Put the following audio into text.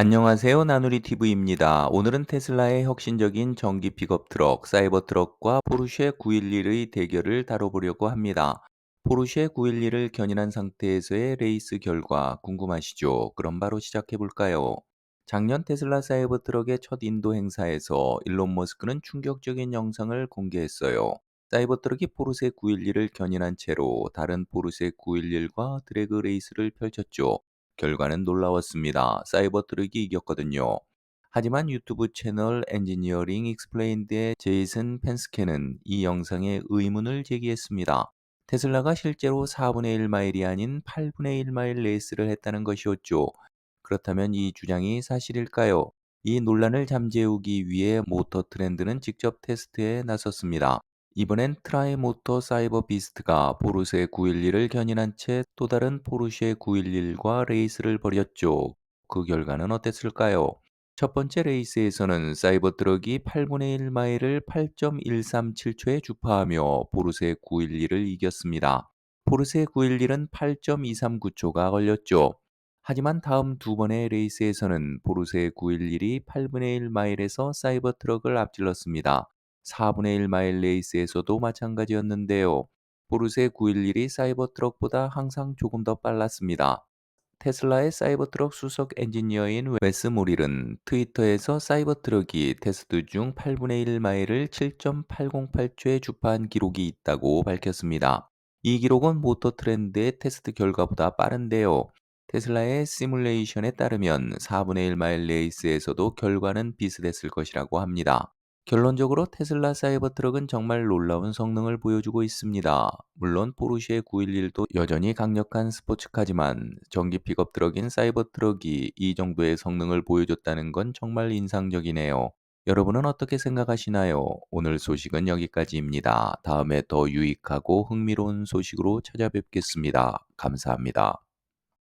안녕하세요. 나누리 TV입니다. 오늘은 테슬라의 혁신적인 전기 픽업 트럭 사이버 트럭과 포르쉐 911의 대결을 다뤄보려고 합니다. 포르쉐 911을 견인한 상태에서의 레이스 결과 궁금하시죠? 그럼 바로 시작해 볼까요? 작년 테슬라 사이버 트럭의 첫 인도 행사에서 일론 머스크는 충격적인 영상을 공개했어요. 사이버 트럭이 포르쉐 911을 견인한 채로 다른 포르쉐 911과 드래그 레이스를 펼쳤죠. 결과는 놀라웠습니다. 사이버 트럭이 이겼거든요. 하지만 유튜브 채널 엔지니어링 익스플레인드의 제이슨 펜스케는 이 영상에 의문을 제기했습니다. 테슬라가 실제로 4분의 1 마일이 아닌 8분의 1 마일 레이스를 했다는 것이었죠. 그렇다면 이 주장이 사실일까요? 이 논란을 잠재우기 위해 모터 트렌드는 직접 테스트에 나섰습니다. 이번엔 트라이모터 사이버 비스트가 포르쉐 911을 견인한 채 또 다른 포르쉐 911과 레이스를 벌였죠. 그 결과는 어땠을까요? 첫 번째 레이스에서는 사이버 트럭이 8분의 1 마일을 8.137초에 주파하며 포르쉐 911을 이겼습니다. 포르쉐 911은 8.239초가 걸렸죠. 하지만 다음 두 번의 레이스에서는 포르쉐 911이 8분의 1 마일에서 사이버 트럭을 앞질렀습니다. 4분의 1 마일 레이스에서도 마찬가지였는데요. 포르쉐 911이 사이버 트럭보다 항상 조금 더 빨랐습니다. 테슬라의 사이버 트럭 수석 엔지니어인 웨스 모릴은 트위터에서 사이버 트럭이 테스트 중 8분의 1 마일을 7.808초에 주파한 기록이 있다고 밝혔습니다. 이 기록은 모터 트렌드의 테스트 결과보다 빠른데요. 테슬라의 시뮬레이션에 따르면 4분의 1 마일 레이스에서도 결과는 비슷했을 것이라고 합니다. 결론적으로 테슬라 사이버 트럭은 정말 놀라운 성능을 보여주고 있습니다. 물론 포르쉐 911도 여전히 강력한 스포츠카지만 전기 픽업 트럭인 사이버 트럭이 이 정도의 성능을 보여줬다는 건 정말 인상적이네요. 여러분은 어떻게 생각하시나요? 오늘 소식은 여기까지입니다. 다음에 더 유익하고 흥미로운 소식으로 찾아뵙겠습니다. 감사합니다.